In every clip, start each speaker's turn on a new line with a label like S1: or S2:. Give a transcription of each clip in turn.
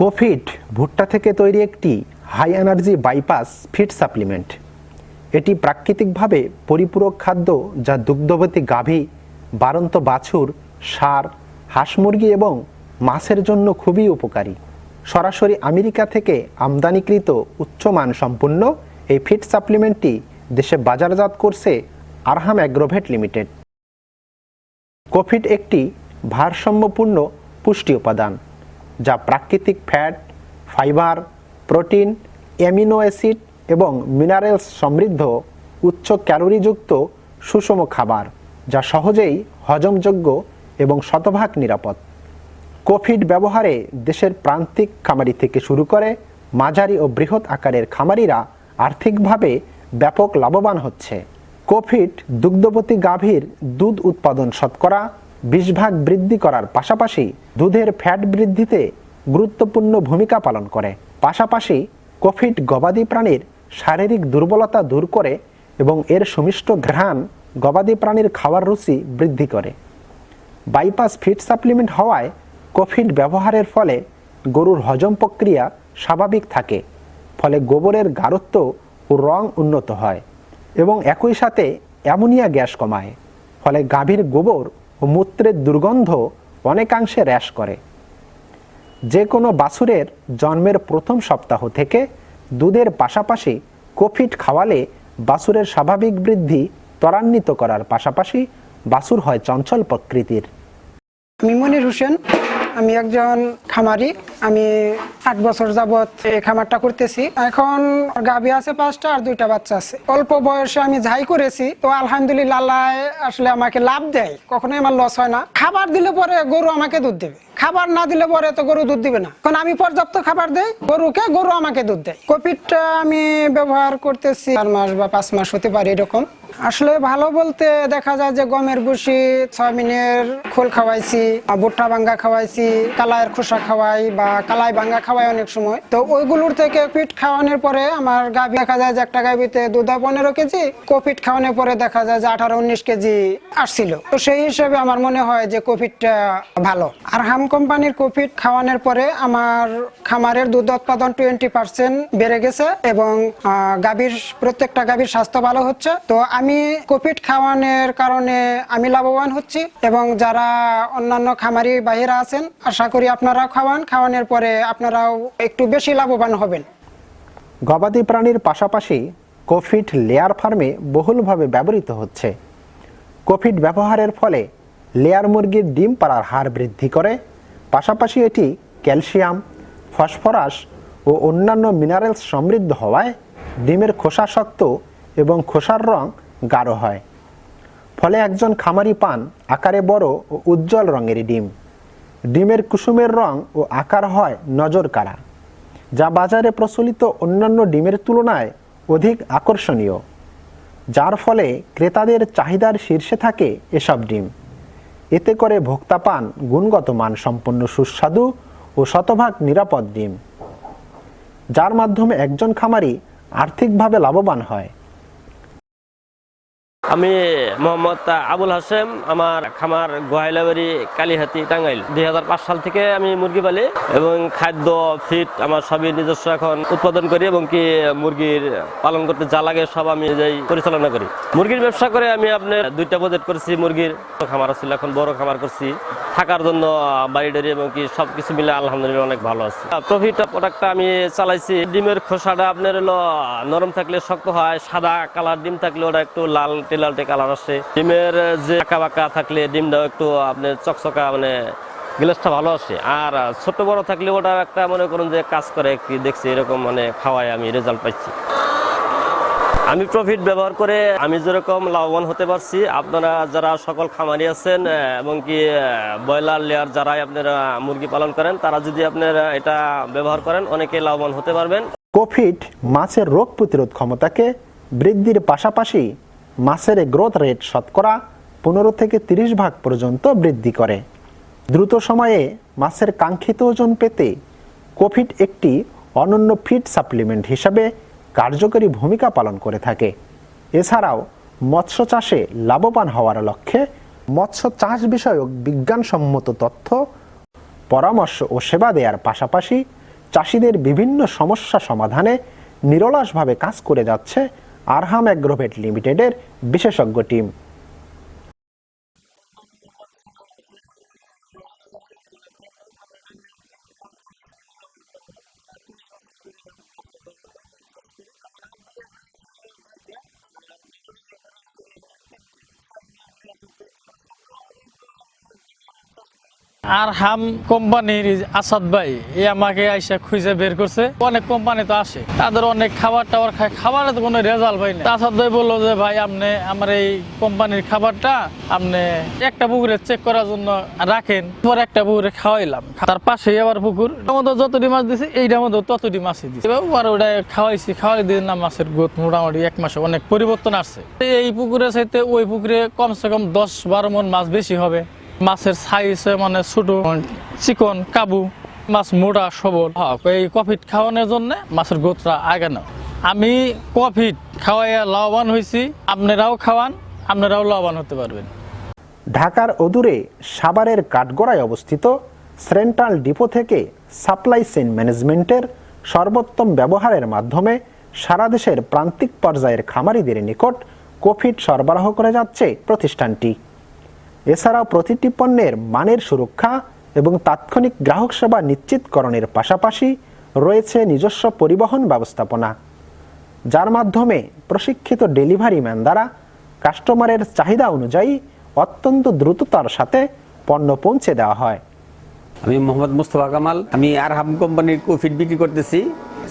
S1: কোফিড ভুট্টা থেকে তৈরি একটি high energy bypass feed supplement এটি প্রাকৃতিকভাবে পরিপূরক খাদ্য যা দুগ্ধবতী গাভী বারন্ত বাছুর, সার, হাঁস মুরগি এবং মাছের জন্য খুবই উপকারী। সরাসরি আমেরিকা থেকে আমদানিকৃত উচ্চমান সম্পন্ন এই ফিড সাপ্লিমেন্টটি দেশে বাজারজাত করছে আরহাম অ্যাগ্রোভেট লিমিটেড। কোফিট একটি ভারসাম্যপূর্ণ পুষ্টি উপাদান। যা প্রাকৃতিক fat, fibre, protein, amino acid এবং মিনারেলস সমৃদ্ধ উচ্চ ক্যালোরিযুক্ত সুষম খাবার, যা সহজেই হজমযোগ্য এবং শতভাগ নিরাপদ। কোভিড ব্যবহারে দেশের প্রান্তিক খামারি থেকে শুরু করে মাঝারি ও বৃহৎ আকারের খামারিরা আর্থিকভাবে ব্যাপক লাভবান হচ্ছে। কোভিড দুগ্ধবতী গাভীর দুধ উৎপাদন শতকরা বিশ ভাগ বৃদ্ধি করার পাশাপাশি দুধের ফ্যাট বৃদ্ধিতে গুরুত্বপূর্ণ ভূমিকা পালন করে। পাশাপাশি কোভিড গবাদি প্রাণীর শারীরিক দুর্বলতা দূর করে এবং এর সুমিষ্ট ঘ্রাণ গবাদি প্রাণীর খাওয়ার রুচি বৃদ্ধি করে। বাইপাস ফিড সাপ্লিমেন্ট হওয়ায় কোভিড ব্যবহারের ফলে গরুর হজম প্রক্রিয়া স্বাভাবিক থাকে, ফলে গোবরের গাঢ়ত্ব ও রং উন্নত হয় এবং একই সাথে অ্যামোনিয়া গ্যাস কমায়, ফলে গাভীর গোবর ও মূত্রের দুর্গন্ধ অনেকাংশে হ্রাস করে। যে কোনো বাছুরের জন্মের প্রথম সপ্তাহ থেকে দুধের পাশাপাশি কোফিট খাওয়ালে বাছুরের স্বাভাবিক বৃদ্ধি ত্বরান্বিত করার পাশাপাশি বাছুর হয় চঞ্চল প্রকৃতির।
S2: আমি মনির হোসেন, আমি একজন খামারি। আমি আট বছর যাবৎ এই খামারটা করতেছি। এখন গাভী আছে পাঁচটা আর দুইটা বাচ্চা আছে। অল্প বয়সে আমি যাই করেছি, তো আলহামদুলিল্লাহ আসলে আমাকে লাভ দেয়। কখনোই আমার লস হয় না। খাবার দিলে পরে গরু আমাকে দুধ দেবে। খাবার না দিলে পরে তো গরু দুধ দিবে না। কারণ আমি পর্যাপ্ত খাবার দেই, গরুকে গরু আমাকে দুধ দেয়। কপিটা আমি ব্যবহার করতেছি, চার মাস বা পাঁচ মাস হতে পারে এরকম। আসলে ভালো বলতে দেখা যায় যে গমের ভুসি, সয়াবিনের খোল খাওয়াইছি ভুট্টা ভাঙ্গা খাওয়াইছি, কালাইয়ের খোসা খাওয়াই বা কালাই ভাঙ্গা খাওয়াই অনেক সময়। তো ওইগুলোর থেকে পিঠ খাওয়ানোর পরে আমার গাভী দেখা যায় যে একটা গাভীতে দুধ পনেরো কেজি কোপিট খাওয়ানোর পরে দেখা যায় যে আঠারো, উনিশ কেজি আসছিল। তো সেই হিসেবে আমার মনে হয় যে কোভিডটা ভালো। আর হাম কোম্পানির কোভিড খাওয়ানোর পরে আমার খামারের দুধ উৎপাদন টোয়েন্টি পার্সেন্ট বেড়ে গেছে এবং গাভীর, প্রত্যেকটা গাভীর স্বাস্থ্য ভালো হচ্ছে। তো আমি কোভিড খাওয়ানোর কারণে আমি লাভবান হচ্ছি এবং যারা অন্যান্য খামারি বাহিরা আছেন, আশা করি আপনারা খাওয়ান। খাওয়ানোর পরে আপনারাও একটু বেশি লাভবান হবেন।
S1: গবাদি প্রাণীর পাশাপাশি কোফিড লেয়ার ফার্মে বহুলভাবে ব্যবহৃত হচ্ছে। কোফিড ব্যবহারের ফলে লেয়ার মুরগির ডিম পাড়ার হার বৃদ্ধি করে। পাশাপাশি এটি ক্যালসিয়াম, ফসফরাস ও অন্যান্য মিনারেলস সমৃদ্ধ হওয়ায় ডিমের খোসা শক্ত এবং খোসার রং গাঢ় হয়। ফলে একজন খামারি পান আকারে বড় ও উজ্জ্বল রঙের ডিম। ডিমের কুসুমের রং ও আকার হয় নজর কাড়া, যা বাজারে প্রচলিত অন্যান্য ডিমের তুলনায় অধিক আকর্ষণীয়, যার ফলে ক্রেতাদের চাহিদার শীর্ষে থাকে এসব ডিম। এতে করে ভোক্তা পান গুণগত মান সম্পন্ন সুস্বাদু ও শতভাগ নিরাপদ ডিম, যার মাধ্যমে একজন খামারি আর্থিকভাবে লাভবান হয়।
S3: আমি মোহাম্মদ আবুল হাসেম আমার খামার গোহাইলাবাড়ি, কালীহাতি, টাঙ্গাইল। দুই হাজার পাঁচ সাল থেকে আমি মুরগি পালি এবং খাদ্য ফিট আমার সবই নিজস্ব এখন উৎপাদন করি এবং কি মুরগির পালন করতে যা লাগে সব আমি নিজেই পরিচালনা করি। মুরগির ব্যবসা করে আমি আপনার দুইটা প্রজেক্ট করেছি, মুরগির খামার ছিল এখন বড় খামার করছি। থাকার জন্য বাড়ি টাড়ি এবং কি সব কিছু মিলে আলহামদুলিল্লাহ অনেক ভালো আছে। প্রফিট প্রোডাক্টটা আমি চালাইছি। ডিমের খোসাটা আপনার হলো নরম থাকলে শক্ত হয়, সাদা কালার ডিম থাকলে ওটা একটু লাল লালটে কালার আসে ডিমের যে আঁকা বাঁকা থাকলে ডিমটাও একটু আপনার চকচকা মানে গ্লাসটা ভালো আসে আর ছোট বড় থাকলে ওটা একটা মনে করুন যে কাজ করে কি দেখছি এরকম মানে খাওয়ায় আমি রেজাল্ট পাইছি। আমি প্রফিট ব্যবহার করে আমি যেরকম লাভবান হতে পারছি। আপনারা যারা সকল খামারি আছেন এবং কি ব্রয়লার লেয়ার যারাই আপনারা মুরগি পালন করেন, তারা যদি আপনারা এটা ব্যবহার করেন, অনেকে লাভবান হতে পারবেন।
S1: কোভিড মাছের রোগ প্রতিরোধ ক্ষমতাকে বৃদ্ধির পাশাপাশি মাছের গ্রোথ রেট শতকরা পনেরো থেকে তিরিশ ভাগ পর্যন্ত বৃদ্ধি করে। দ্রুত সময়ে মাছের কাঙ্ক্ষিত ওজন পেতে কোভিড একটি অনন্য ফিড সাপ্লিমেন্ট হিসাবে কার্যকরী ভূমিকা পালন করে থাকে। এছাড়াও মৎস্য চাষে লাভবান হওয়ার লক্ষ্যে মৎস্য চাষ বিষয়ক বিজ্ঞানসম্মত তথ্য, পরামর্শ ও সেবা দেওয়ার পাশাপাশি চাষিদের বিভিন্ন সমস্যা সমাধানে নিরলাসভাবে কাজ করে যাচ্ছে আরহাম অ্যাগ্রোভেট লিমিটেডের বিশেষজ্ঞ টিম।
S4: আর হাম কোম্পানির আসাদ ভাই, এ আমাকে আইসা খুঁজে বের করছে। অনেক কোম্পানি তো আসে। তাদের অনেক খাবার টাবার খায় খাবারে তো কোনো রেজাল্ট পাই না আসাদ ভাই বলল যে, ভাই, আপনি আমার এই কোম্পানির খাবারটা আপনি একটা পুকুরে চেক করার জন্য রাখেন। পর একটা পুকুরে খাওয়াইলাম। তার পাশেই আবার পুকুর। মধ্যে যতটি মাছ দিছে, এইটার মধ্যে ততটি মাছই দিচ্ছে এবার ওটা খাওয়াইছি, খাওয়াই দিয়ে না মাছের গোত মোটামুটি এক মাসে অনেক পরিবর্তন আসছে। এই পুকুরে চাইতে ওই পুকুরে কমসে কম দশ বারো মন মাছ বেশি হবে। মাছের সাইজ মানে ছোট চিকন কাবু মাছ মোটা সবল। হ্যাঁ, এই কফিট খাওয়ানোর জন্য মাছের গোত্রা না আমি কফিট খাওয়াইয়া লাভবান হয়েছি আপনারাও খাওয়ান আপনারাও লাভবান হতে পারবেন।
S1: ঢাকার অদূরে সাভারের কাঠগড়ায় অবস্থিত সেন্ট্রাল ডিপো থেকে সাপ্লাই চেইন ম্যানেজমেন্টের সর্বোত্তম ব্যবহারের মাধ্যমে সারা দেশের প্রান্তিক পর্যায়ের খামারিদের নিকট কোফিড সরবরাহ করে যাচ্ছে প্রতিষ্ঠানটি। এছাড়াও প্রতিটি পণ্যের মানের সুরক্ষা এবং তাৎক্ষণিক গ্রাহক সেবা নিশ্চিতকরণের পাশাপাশি রয়েছে নিজস্ব পরিবহন ব্যবস্থাপনা, যার মাধ্যমে প্রশিক্ষিত ডেলিভারি ম্যান দ্বারা কাস্টমারের চাহিদা অনুযায়ী অত্যন্ত দ্রুততার সাথে পণ্য পৌঁছে দেওয়া হয়।
S5: আমি মোহাম্মদ মুস্তফা কামাল। আমি আরহাম কোম্পানির কোফিড বিক্রি করতেছি।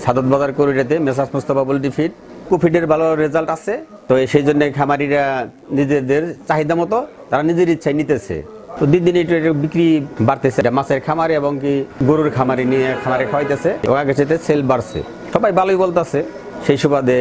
S5: সাদত বাজার করিডাতে মেসাজ মুস্তফা পোল্ট্রি ফিড কোফিডের ভালো রেজাল্ট আছে। তো সেই জন্য খামারিরা নিজেদের চাহিদা মতো তারা নিজের ইচ্ছায় নিতেছে। তো দিন দিন একটু বিক্রি বাড়তেছে। মাছের খামারে এবং কি গরুর খামারে নিয়ে খামারে খাওয়াইতেছে। আগে সাথে সেল বাড়ছে। সবাই ভালোই বলতেছে, সেই সুবাদে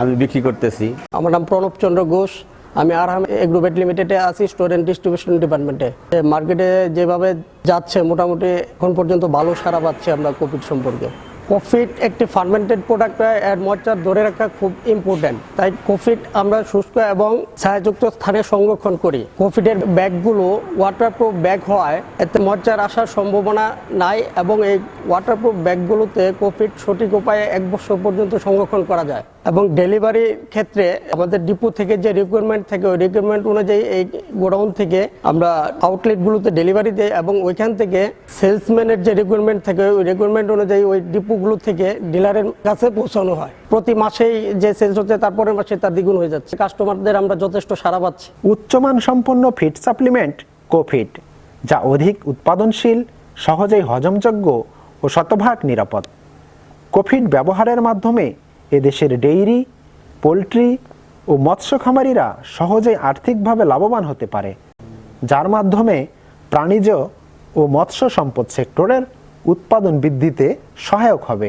S5: আমি বিক্রি করতেছি।
S6: আমার নাম প্রণব চন্দ্র ঘোষ। আমি আরহাম এগ্রোভেট লিমিটেডে আছি স্টোর অ্যান্ড ডিস্ট্রিবিউশন ডিপার্টমেন্টে মার্কেটে যেভাবে যাচ্ছে, মোটামুটি এখন পর্যন্ত ভালো সারা পাচ্ছি আমরা কোভিড সম্পর্কে। কোভিড একটি ফার্মেন্টেড প্রোডাক্ট হয় এর ময়চার ধরে রাখা খুব ইম্পর্ট্যান্ট তাই কফিট আমরা শুষ্ক এবং ছায়াযুক্ত স্থানে সংরক্ষণ করি। কফিটের ব্যাগগুলো ওয়াটারপ্রুফ ব্যাগ হয়, এতে ময়চার আসার সম্ভাবনা নাই এবং এই ওয়াটারপ্রুফ ব্যাগগুলোতে কফিট সঠিক উপায়ে এক বছর পর্যন্ত সংরক্ষণ করা যায়। এবং ডেলিভারি ক্ষেত্রে আমাদের ডিপো থেকে যে রিকোয়ারমেন্ট থাকে, ওই রিকোয়ারমেন্ট অনুযায়ী এই গোডাউন থেকে আমরা আউটলেটগুলোতে ডেলিভারি দিই এবং ওইখান থেকে সেলসম্যানের যে রিকোয়ারমেন্ট থাকে, ওই রিকোয়ারমেন্ট অনুযায়ী ওই ডিপোগুলো থেকে ডিলারের কাছে পৌঁছানো হয়। প্রতি মাসেই যে সেলস হচ্ছে, তারপরের মাসে তার দ্বিগুণ হয়ে যাচ্ছে। কাস্টমারদের আমরা যথেষ্ট সারা পাচ্ছি।
S1: উচ্চমান সম্পন্ন ফিড সাপ্লিমেন্ট কোফিড যা অধিক উৎপাদনশীল, সহজেই হজমযোগ্য ও শতভাগ নিরাপদ। কোফিড ব্যবহারের মাধ্যমে এদেশের ডেইরি, পোলট্রি ও মৎস্য খামারিরা সহজেই আর্থিকভাবে লাভবান হতে পারে, যার মাধ্যমে প্রাণীজ ও মৎস্য সম্পদ সেক্টরের উৎপাদন বৃদ্ধিতে সহায়ক হবে।